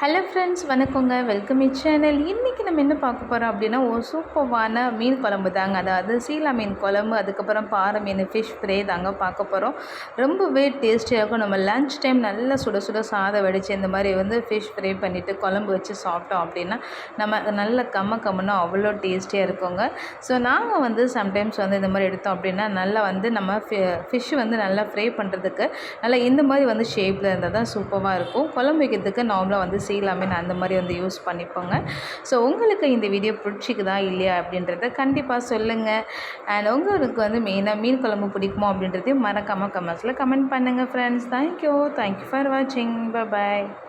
Hello friends வணக்கங்க. Welcome இ channel இன்றைக்கி நம்ம என்ன பார்க்க போகிறோம் அப்படின்னா ஒரு சூப்பர்வான மீன் குழம்பு தாங்க. அதாவது சீலா மீன் குழம்பு அதுக்கப்புறம் பாறை மீன் ஃபிஷ் ஃப்ரை தாங்க பார்க்க போகிறோம் ரொம்பவே டேஸ்டியாக இருக்கும். நம்ம லன்ச் டைம் நல்லா சுட சுட சாதம் வடித்து இந்த மாதிரி வந்து ஃபிஷ் ஃப்ரை பண்ணிவிட்டு குழம்பு வச்சு சாப்பிட்டோம் அப்படின்னா நம்ம நல்ல கம்ம கம்முன்னா அவ்வளோ டேஸ்டியாக இருக்குங்க. ஸோ நாங்கள் வந்து சம்டைம்ஸ் வந்து இந்த மாதிரி எடுத்தோம் அப்படின்னா நல்லா வந்து நம்ம ஃபிஷ் வந்து நல்லா ஃப்ரை பண்ணுறதுக்கு நல்லா இந்த மாதிரி வந்து ஷேப்பில் இருந்தால் தான் சூப்பராக இருக்கும். குழம்பு வைக்கிறதுக்கு நார்மலாக வந்து எல்லாமே நான் அந்த மாதிரி வந்து யூஸ் பண்ணிப்போங்க. ஸோ உங்களுக்கு இந்த வீடியோ பிடிச்சிக்குதா இல்லையா அப்படின்றத கண்டிப்பாக சொல்லுங்கள் அண்ட் உங்களுக்கு வந்து மெயினாக மீன் குழம்பு பிடிக்குமோ அப்படின்றதையும் மறக்காமல் கமெண்ட்ஸில் கமெண்ட் பண்ணுங்கள் ஃப்ரெண்ட்ஸ் தேங்க்யூ தேங்க்யூ ஃபார் வாட்சிங் பாய்